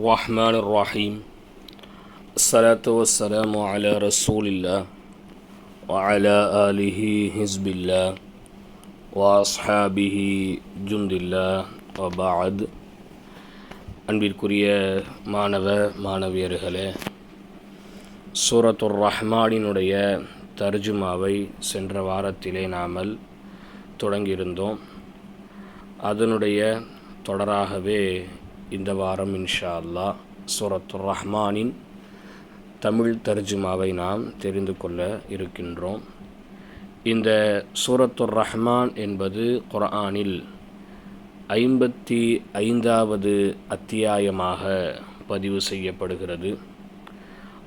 الرحمن الرحيم الصلاة والسلام على رسول الله وعلى آله حزب الله وأصحابه جند الله وبعد அன்பிற்குரிய மாணவ மாணவியர்களே சூரத்துர் ரஹ்மானினுடைய தர்ஜுமாவை சென்ற வாரத்திலே நாமல் தொடங்கியிருந்தோம் அதனுடைய தொடராகவே இந்த வாரம் இன்ஷா அல்லாஹ் சூரத்துர் ரஹ்மானின் தமிழ் தர்ஜுமாவை நாம் தெரிந்து கொள்ள இருக்கின்றோம். இந்த சூரத்துர் ரஹ்மான் என்பது குர்ஆனில் ஐம்பத்தி ஐந்தாவது அத்தியாயமாக பதிவு செய்யப்படுகிறது.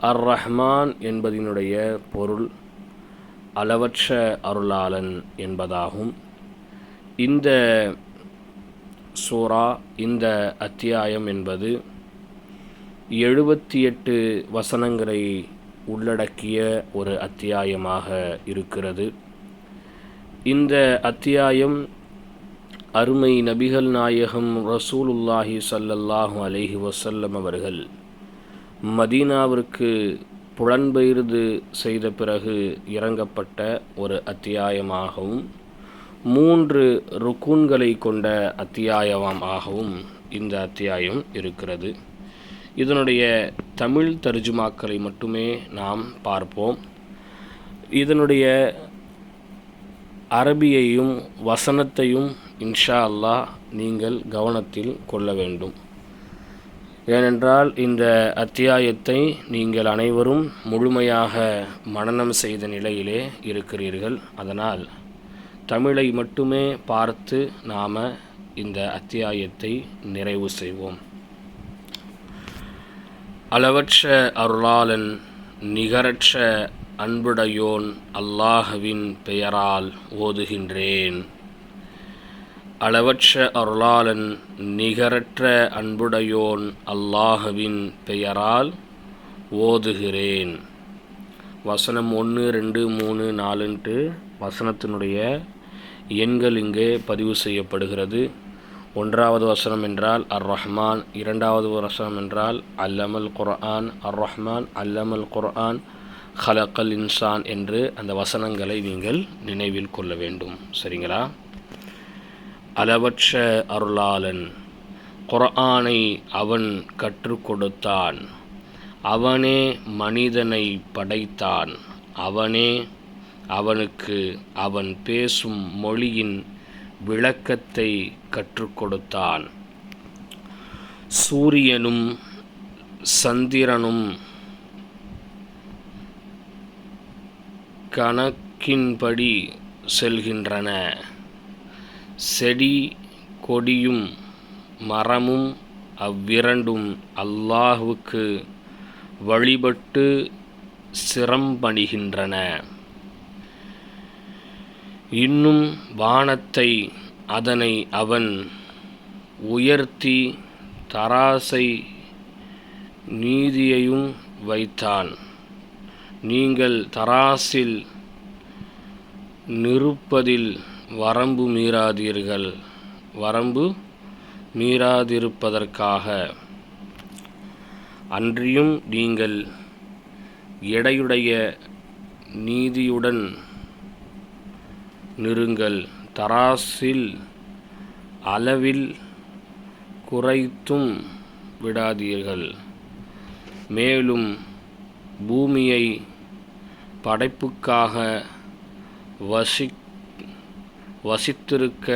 அர் ரஹ்மான் என்பதினுடைய பொருள் அளவற்ற அருளாளன் என்பதாகும். இந்த சூரா இந்த அத்தியாயம் என்பது எழுபத்தி எட்டு வசனங்களை உள்ளடக்கிய ஒரு அத்தியாயமாக இருக்கிறது. இந்த அத்தியாயம் அருமை நபிகள் நாயகம் ரசூலுல்லாஹி சல்லல்லாஹு அலைஹி வசல்லம் அவர்கள் மதீனாவிற்கு புலன்பெயர்ந்து செய்த பிறகு இறங்கப்பட்ட ஒரு அத்தியாயமாகவும் மூன்று ருக்குன்களை கொண்ட அத்தியாயமாகவும் இந்த அத்தியாயம் இருக்கிறது. இதனுடைய தமிழ் தர்ஜுமாக்களை மட்டுமே நாம் பார்ப்போம். இதனுடைய அரபியையும் வசனத்தையும் இன்ஷா அல்லா நீங்கள் கவனத்தில் கொள்ள வேண்டும். ஏனென்றால் இந்த அத்தியாயத்தை நீங்கள் அனைவரும் முழுமையாக மனனம் செய்த நிலையிலே இருக்கிறீர்கள். அதனால் தமிழை மட்டுமே பார்த்து நாம் இந்த அத்தியாயத்தை நிறைவு செய்வோம். அளவற்ற அருளாளன் நிகரற்ற அன்புடையோன் அல்லாஹுவின் பெயரால் ஓதுகின்றேன். அளவற்ற அருளாளன் நிகரற்ற அன்புடையோன் அல்லாஹுவின் பெயரால் ஓதுகிறேன். வசனம் ஒன்று ரெண்டு மூணு நாலுன்ட்டு வசனத்தினுடைய எண்கள் இங்கே பதிவு செய்யப்படுகிறது. ஒன்றாவது வசனம் என்றால் அர் ரஹ்மான் இரண்டாவது வசனம் என்றால் அல்லமல் குர்ஆன். அர் ரஹ்மான் அல்லமல் குர்ஆன் ஹலக்கல் இன்சான் என்று அந்த வசனங்களை நீங்கள் நினைவில் கொள்ள வேண்டும். சரிங்களா? அளவற்ற அருளாளன் குர்ஆனை அவன் கற்றுக் கொடுத்தான். அவனே மனிதனை படைத்தான். அவனே அவனுக்கு அவன் பேசும் மொழியின் விளக்கத்தை கற்றுக் கொடுத்தான் சூரியனும் சந்திரனும் கணக்கின்படி செல்கின்றன. செடி கொடியும் மரமும் அவ்விரண்டும் அல்லாஹுக்கு வழிபட்டு சிரம்பணிகின்றன. இன்னும் வானத்தை அதனை அவன் உயர்த்தி தராசை நீதியையும் வைத்தான். நீங்கள் தராசில் நிறுப்பதில் வரம்பு மீறாதீர்கள். வரம்பு மீறாதிருப்பதற்காக. அன்றியும் நீங்கள் எடையுடைய நீதியுடன் நிறுங்கள். தராசில் அளவில் குறைத்தும் விடாதீர்கள். மேலும் பூமியை படைப்புக்காக வசி வசித்திருக்க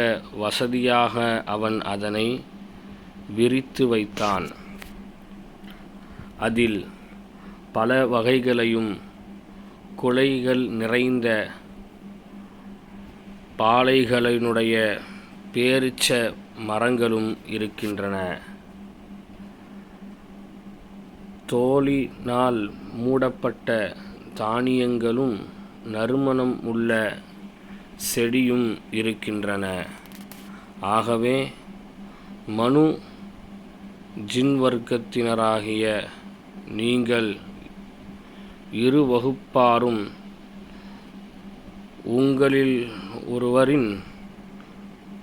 வசதியாக அவன் அதனை விரித்து வைத்தான். அதில் பல வகைகளையும் குலைகள் நிறைந்த பாலைகளினுடைய பேரிச்ச மரங்களும் இருக்கின்றன. தோலினால் மூடப்பட்ட தானியங்களும் நறுமணம் உள்ள செடியும் இருக்கின்றன. ஆகவே மனு ஜின் வர்க்கத்தினராகிய நீங்கள் இரு வகுப்பாரும் உங்களில் ஒருவரின்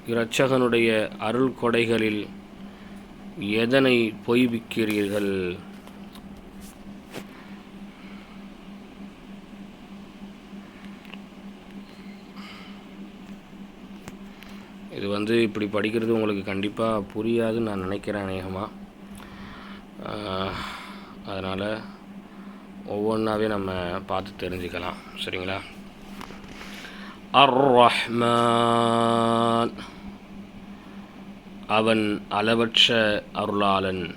இரட்சகனுடைய அருள் கொடைகளில் எதனை பொய்விக்கிறீர்கள்? இது வந்து இப்படி படிக்கிறது உங்களுக்கு கண்டிப்பாக புரியாதுன்னு நான் நினைக்கிறேன் அநேகமாக அதனால் ஒவ்வொன்றாவே நம்ம பார்த்து தெரிஞ்சுக்கலாம். சரிங்களா? அர் ரஹ்மான் அவன் அளவற்ற அருளாளன்.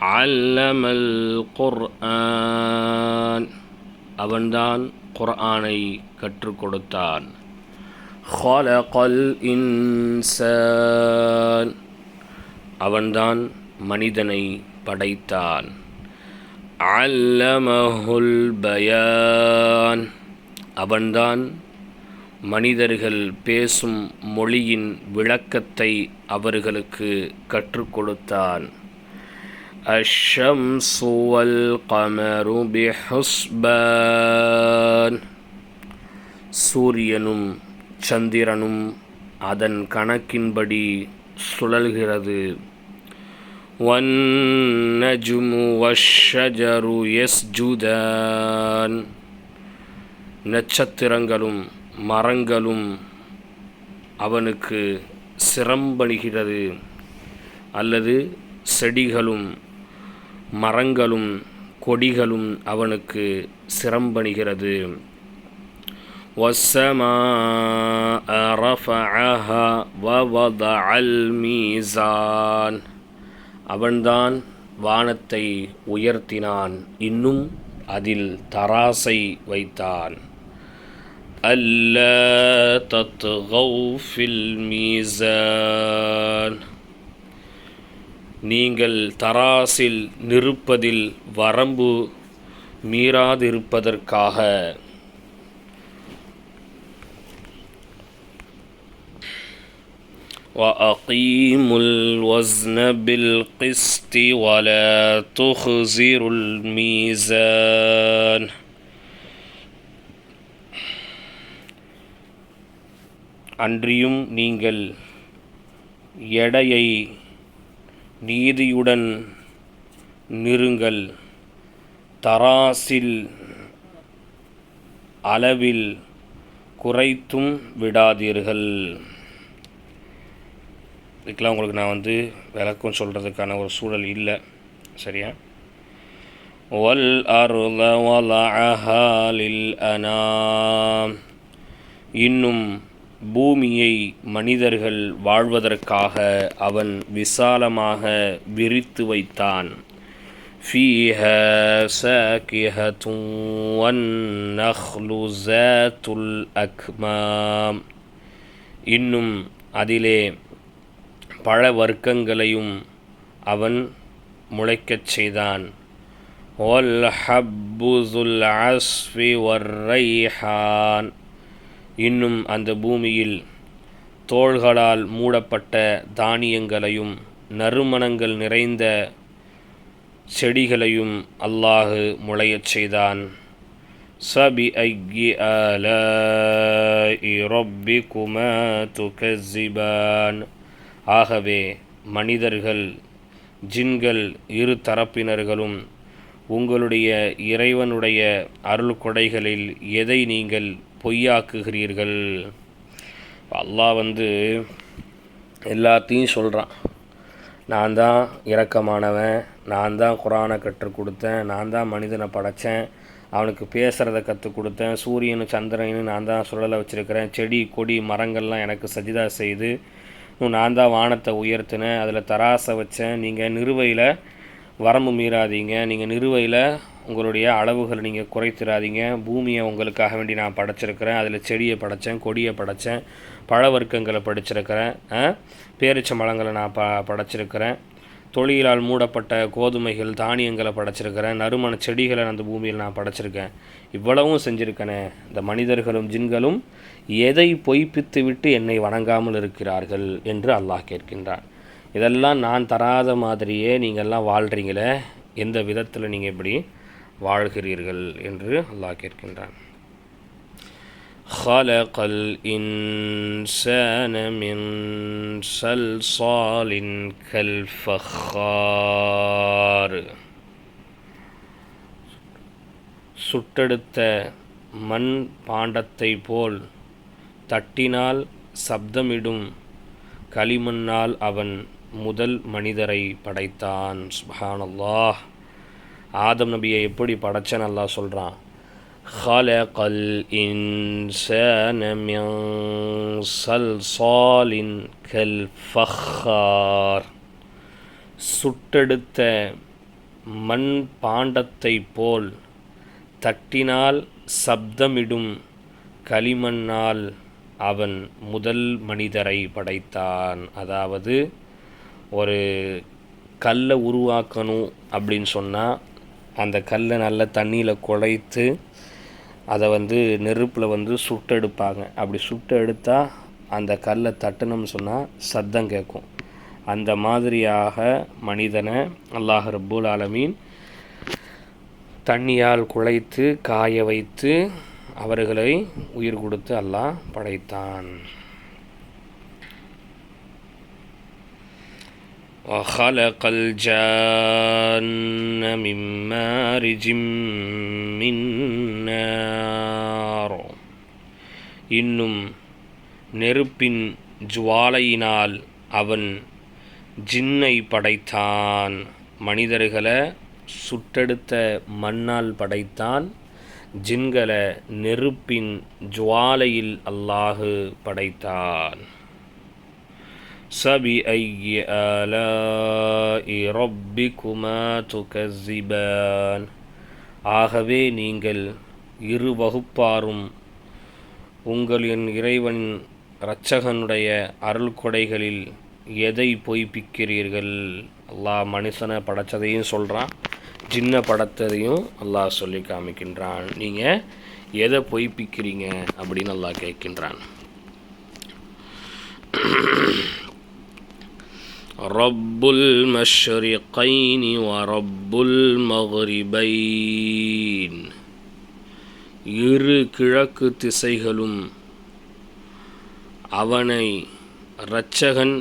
அல்லமல் குர்ஆன். அவன்தான் குர்ஆனை கற்றுக் கொடுத்தான். இன்சான். அவன்தான் மனிதனை படைத்தான். அல்லமஹுல் பயான். அவன்தான் மனிதர்கள் பேசும் மொழியின் விளக்கத்தை அவர்களுக்கு கற்றுக் கொடுத்தான் அஷம்சு வல் கமரு பிஹுஸ்பான். சூரியனும் சந்திரனும் அதன் கணக்கின்படி சுழல்கிறது. வன்னஜுமு வஷஜரு யஸ்ஜுதான் நட்சத்திரங்களும் மரங்களும் அவனுக்கு சிரம்பணிகிறது அல்லது செடிகளும் மரங்களும் கொடிகளும் அவனுக்கு சிரம்பணிகிறது والسماء رفعها ووضع الميزان அவன்தான் வானத்தை உயர்த்தினான். இன்னும் அதில் தராசை வைத்தான். அல்ல தத்கௌஃபில் மீசான். நீங்கள் தராசில் நிறுப்பதில் வரம்பு மீறாதிருப்பதற்காக وأقيموا الوزن بالقسط ولا تخزروا الميزان அன்றியும் நீங்கள் எடையை நீதியுடன் நிறுங்கள் தராசில் அளவில் குறைத்தும் விடாதீர்கள் இதுக்கெலாம் உங்களுக்கு நான் வந்து விளக்கம் சொல்கிறதுக்கான ஒரு சூழல் இல்லை சரியா வல் அருள வலஅஹாலில் அனாம் இன்னும் பூமியை மனிதர்கள் வாழ்வதற்காக அவன் விசாலமாக விரித்து வைத்தான் فيها ساكهة والنخل ذات الأكمام இன்னும் அதிலே பழ வர்க்கங்களையும் அவன் முளைக்கச் செய்தான். இன்னும் அந்த பூமியில் தோள்களால் மூடப்பட்ட தானியங்களையும் நறுமணங்கள் நிறைந்த செடிகளையும் அல்லாஹு முளையச் செய்தான். சபி அல இரப்பிகும ரப்பிகுமா துகசிபான் ஆகவே மனிதர்கள் ஜின்கள் இரு தரப்பினர்களும் உங்களுடைய இறைவனுடைய அருள் கொடைகளில் எதை நீங்கள் பொய்யாக்குகிறீர்கள்? அல்லாஹ் வந்து எல்லாத்தையும் சொல்கிறான் நான் தான் இரக்கமானவன் நான் தான் குரானை கற்றுக் கொடுத்தேன் நான் தான் மனிதனை படைத்தேன் அவனுக்கு பேசுகிறத கற்றுக் கொடுத்தேன் சூரியனும் சந்திரனும் நான் தான் சுழலை வச்சுருக்கிறேன் செடி கொடி மரங்கள்லாம் எனக்கு சஜிதா செய்து நான் தான் வானத்தை உயர்த்தினேன் அதில் தராசை வச்சேன். நீங்கள் நிறுவையில் வரம்பு மீறாதீங்க. நீங்கள் நிறுவையில் உங்களுடைய அளவுகளை நீங்கள் குறைத்திராதீங்க. பூமியை உங்களுக்காக வேண்டி நான் படைச்சிருக்கிறேன். அதில் செடியை படைத்தேன் கொடியை படைத்தேன் பழ வர்க்கங்களை படிச்சிருக்கிறேன் பேரிச்ச மலங்களை நான் ப படைச்சிருக்கிறேன். தொழிலால் மூடப்பட்ட கோதுமைகள் தானியங்களை படைச்சிருக்கிறேன். நறுமண செடிகளை அந்த பூமியில் நான் படைச்சிருக்கேன். இவ்வளவும் செஞ்சுருக்கனே. இந்த மனிதர்களும் ஜின்களும் எதை பொய்ப்பித்து விட்டு என்னை வணங்காமல் இருக்கிறார்கள் என்று அல்லாஹ் கேட்கின்றான். இதெல்லாம் நான் தராத மாதிரியே நீங்கள்லாம் வாழ்கிறீங்களே எந்த விதத்தில் நீங்கள் இப்படி வாழ்கிறீர்கள் என்று அல்லாஹ் கேட்கின்றான். خلق الإنسان من صلصال كالفخار சுட்டெடுத்த மண் பாண்டத்தை போல் தட்டினால் சப்தமிடும் களிமண்ணால் அவன் முதல் மனிதரை படைத்தான் சுபஹானல்லாஹ் ஆதம் நபியை எப்படி படைச்சன் அல்லாஹ் சொல்கிறான் خلق الإنسان من صلصال كالفخار சுட்டெடுத்த மண் பாண்டத்தை போல் தட்டினால் சப்தமிடும் களிமண்ணால் அவன் முதல் மனிதரை படைத்தான் அதாவது ஒரு கல்லை உருவாக்கணும் அப்படின்னு சொன்னால் அந்த கல்லை நல்ல தண்ணியில் குழைத்து அதை வந்து நெருப்பில் வந்து சுட்டெடுப்பாங்க. அப்படி சுட்டு எடுத்தால் அந்த கல்லை தட்டணும்னு சொன்னால் சத்தம் கேட்கும். அந்த மாதிரியாக மனிதனை அல்லாஹ் ரப்புல் ஆலமீன் தண்ணியால் குழைத்து காய வைத்து அவர்களை உயிர் கொடுத்து அல்லாஹ் படைத்தான். وخلق الجان من مارج من نار இன்னும் நெருப்பின் ஜுவாலையினால் அவன் ஜின்னை படைத்தான் மனிதர்களை சுட்டெடுத்த மண்ணால் படைத்தான் ஜின்களை நெருப்பின் ஜுவாலையில் அல்லாஹு படைத்தான் فبأي آلاء ربكما تكذبان ஆகவே நீங்கள் இரு வகுப்பாரும் உங்களின் இறைவன் இரட்சகனுடைய அருள் கொடைகளில் எதை பொய்ப்பிக்கிறீர்கள் அல்லாஹ் மனுஷனை படைச்சதையும் சொல்கிறான் ஜின்ன படைத்ததையும் அல்லாஹ் சொல்லி காமிக்கின்றான் நீங்கள் எதை பொய்ப்பிக்கிறீங்க அப்படின்னு அல்லாஹ் கேட்கின்றான் رب المشرقين ورب المغربين இரு கிழக்கு திசைகளும் அவனை இரட்சகன்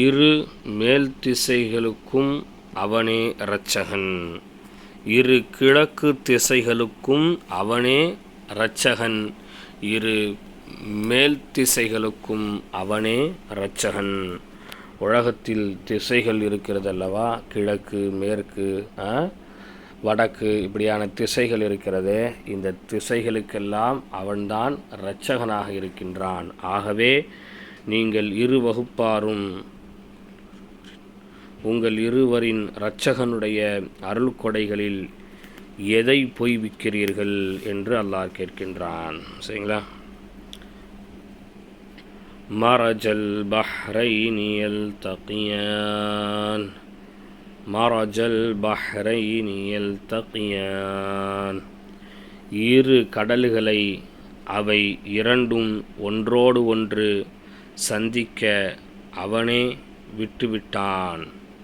இரு மேல் திசைகளுக்கும் அவனே இரட்சகன் இரு கிழக்கு திசைகளுக்கும் அவனே இரட்சகன் இரு மேல் திசைகளுக்கும் அவனே இரட்சகன் உலகத்தில் திசைகள் இருக்கிறது அல்லவா கிழக்கு மேற்கு வடக்கு இப்படியான திசைகள் இருக்கிறது. இந்த திசைகளுக்கெல்லாம் அவன்தான் இரட்சகனாக இருக்கின்றான். ஆகவே நீங்கள் இரு வகுப்பாரும் உங்கள் இருவரின் இரட்சகனுடைய அருள் கொடைகளில் எதை பொய்விக்கிறீர்கள் என்று அல்லாஹ் கேட்கின்றான். சரிங்களா? مرج البحرين يلتقيان مرج البحرين يلتقيان இரு கடல்களை அவை இரண்டும் ஒன்றோடு ஒன்று சந்திக்க அவனே விட்டுவிட்டான்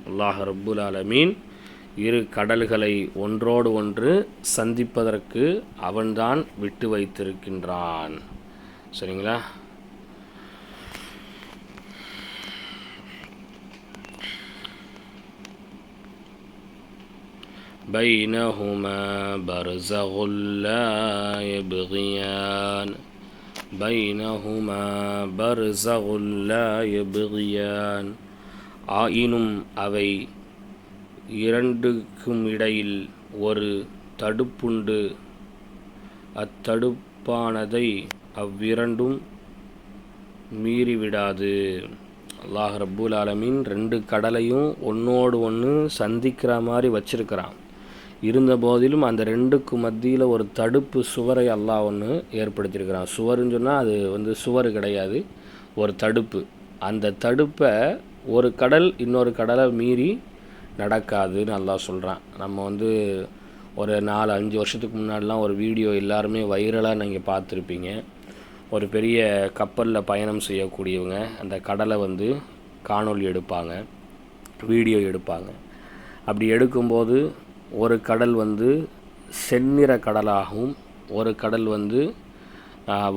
அல்லாஹ் ரப்புல் ஆலமீன் இரு கடல்களை ஒன்றோடு ஒன்று சந்திப்பதற்கு அவன்தான் விட்டு வைத்திருக்கின்றான் சரிங்களா بينهما برزغ لا يبغيان بينهما برزغ لا يبغيان ஆயினும் அவை இரண்டுக்கும் இடையில் ஒரு தடுப்புண்டு அத்தடுப்பானதை அவ்விரண்டும் மீறிவிடாது அல்லாஹ் ரப்புல் ஆலமீன் ரெண்டு கடலையும் ஒன்றோடு ஒன்று சந்திக்கிற மாதிரி வச்சிருக்கிறான் இருந்த போதிலும் அந்த ரெண்டுக்கு மத்தியில் ஒரு தடுப்பு சுவரை அல்லாஹ் ஒன்று ஏற்படுத்தியிருக்கிறான். சுவருன்னு சொன்னால் அது வந்து சுவர் கிடையாது ஒரு தடுப்பு. அந்த தடுப்பை ஒரு கடல் இன்னொரு கடலை மீறி நடக்காதுன்னு அல்லாஹ் சொல்கிறான் நம்ம வந்து ஒரு நாலு அஞ்சு வருஷத்துக்கு முன்னாடிலாம் ஒரு வீடியோ எல்லாருமே வைரலாக நீங்கள் பார்த்துருப்பீங்க. ஒரு பெரிய கப்பலில் பயணம் செய்யக்கூடியவங்க அந்த கடலை வந்து காணொளி எடுப்பாங்க வீடியோ எடுப்பாங்க. அப்படி எடுக்கும்போது ஒரு கடல் வந்து செந்நிற கடலாகவும் ஒரு கடல் வந்து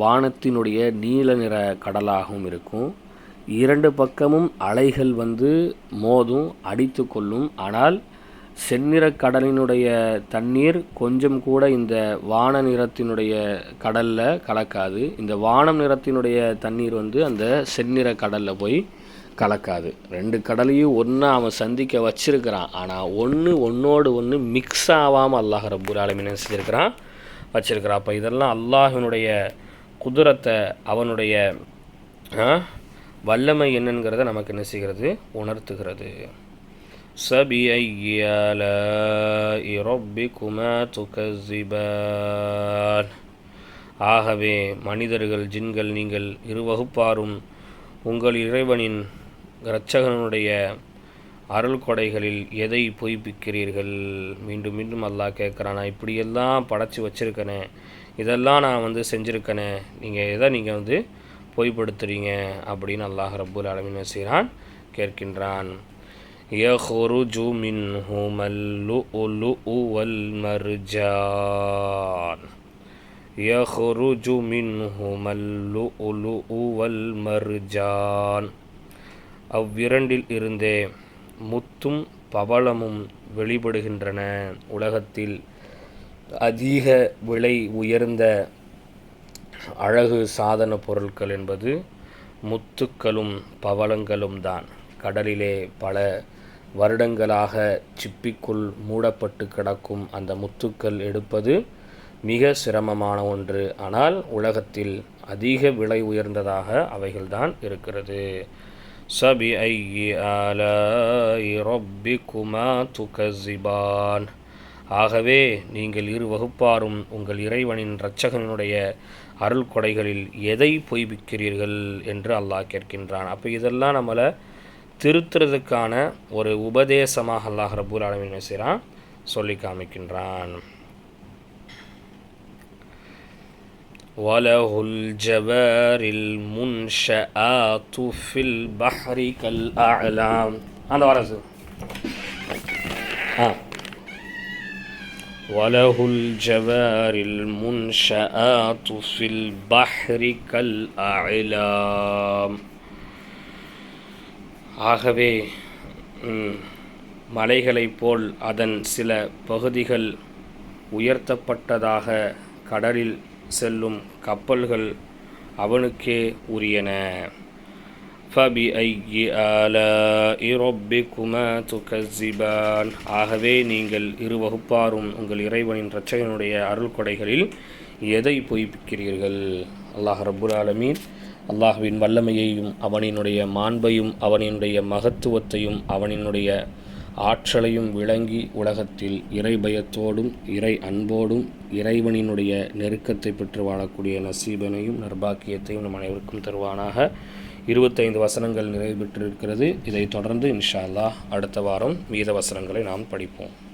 வானத்தினுடைய நீல நிற கடலாகவும் இருக்கும். இரண்டு பக்கமும் அலைகள் வந்து மோதும் அடித்து கொள்ளும். ஆனால் செந்நிற கடலினுடைய தண்ணீர் கொஞ்சம் கூட இந்த வான நிறத்தினுடைய கடலில் கலக்காது. இந்த வானம் நிறத்தினுடைய தண்ணீர் வந்து அந்த செந்நிற கடலில் போய் கலக்காது ரெண்டு கடலையும் ஒன்றா அவன் சந்திக்க வச்சிருக்கிறான் ஆனால் ஒன்று ஒன்றோடு ஒன்று மிக்ஸ் ஆகாமல் அல்லாஹ் ரப்புல் ஆலமீன் என்ன செஞ்சிருக்கிறான் வச்சிருக்கிறான் அப்போ இதெல்லாம் அல்லாஹினுடைய குதிரத்தை அவனுடைய ஆ, வல்லமை என்னங்கிறத நமக்கு என்ன செய்கிறது உணர்த்துகிறது سبأي آلاء ربكما تكذبان ஆகவே மனிதர்கள் ஜின்கள் நீங்கள் இரு வகுப்பாரும் உங்கள் இறைவனின் இரட்சகனுடைய அருள் கொடைகளில் எதை பொய்ப்பிக்கிறீர்கள் மீண்டும் மீண்டும் அல்லாஹ் கேட்குறான் நான் இப்படியெல்லாம் படைச்சி வச்சுருக்கனே இதெல்லாம் நான் வந்து செஞ்சுருக்கனே நீங்கள் எதை நீங்கள் வந்து பொய்ப்படுத்துறீங்க அப்படின்னு அல்லாஹ் ரப்புல் ஆலமீன் செய்கிறான் கேட்கின்றான் يخرج منهما اللؤلؤ والمرجان يخرج منهما اللؤلؤ والمرجان அவ்விரண்டில் இருந்தே முத்தும் பவளமும் வெளிப்படுகின்றன உலகத்தில். அதிக விலை உயர்ந்த அழகு சாதன பொருட்கள் என்பது முத்துக்களும் பவளங்களும் தான். கடலிலே பல வருடங்களாக சிப்பிக்குள் மூடப்பட்டு கிடக்கும் அந்த முத்துக்கள் எடுப்பது மிக சிரமமான ஒன்று. ஆனால் உலகத்தில் அதிக விலை உயர்ந்ததாக அவைகள்தான் இருக்கிறது. சபி ஐ ரப்பிக்குமா துகசிபான் ஆகவே நீங்கள் இரு வகுப்பாரும் உங்கள் இறைவனின் இரட்சகனுடைய அருள் கொடைகளில் எதை பொய்ப்பிக்கிறீர்கள் என்று அல்லாஹ் கேட்கின்றான். அப்போ இதெல்லாம் நம்மளை திருத்துறதுக்கான ஒரு உபதேசமாக அல்லாஹ் ரபூல் ஆலமீன் செய்கிறான் சொல்லி காமிக்கின்றான். وله الجوار المنشآت في البحر كالأعلام அந்த வரசு ஆ وله الجوار المنشآت في البحر كالأعلام ஆகவே ம், மலைகளைப் போல் அதன் சில பகுதிகள் உயர்த்தப்பட்டதாக கடலில் செல்லும் கப்பல்கள் அவனுக்கே உரியன فَبِأَيِّ آلَاءِ رَبِّكُمَا تُكَذِّبَانِ ஆகவே நீங்கள் இரு வகுப்பாரும் உங்கள் இறைவனின் இரட்சகனுடைய அருள் கொடைகளில் எதை பொய்ப்பிக்கிறீர்கள் அல்லாஹ் ரப்புல் ஆலமீன் அல்லாஹ்வின் வல்லமையையும் அவனினுடைய மாண்பையும் அவனினுடைய மகத்துவத்தையும் அவனினுடைய ஆற்றலையும் விளங்கி உலகத்தில் இறை பயத்தோடும் இறை அன்போடும் இறைவனினுடைய நெருக்கத்தை பெற்று வாழக்கூடிய நசீபனையும் நர்பாக்கியத்தையும் நம் அனைவருக்கும் தருவானாக. இருபத்தைந்து வசனங்கள் நிறைவு பெற்றிருக்கிறது. இதைத் தொடர்ந்து இன்ஷா அல்லாஹ் அடுத்த வாரம் மீத வசனங்களை நாம் படிப்போம்.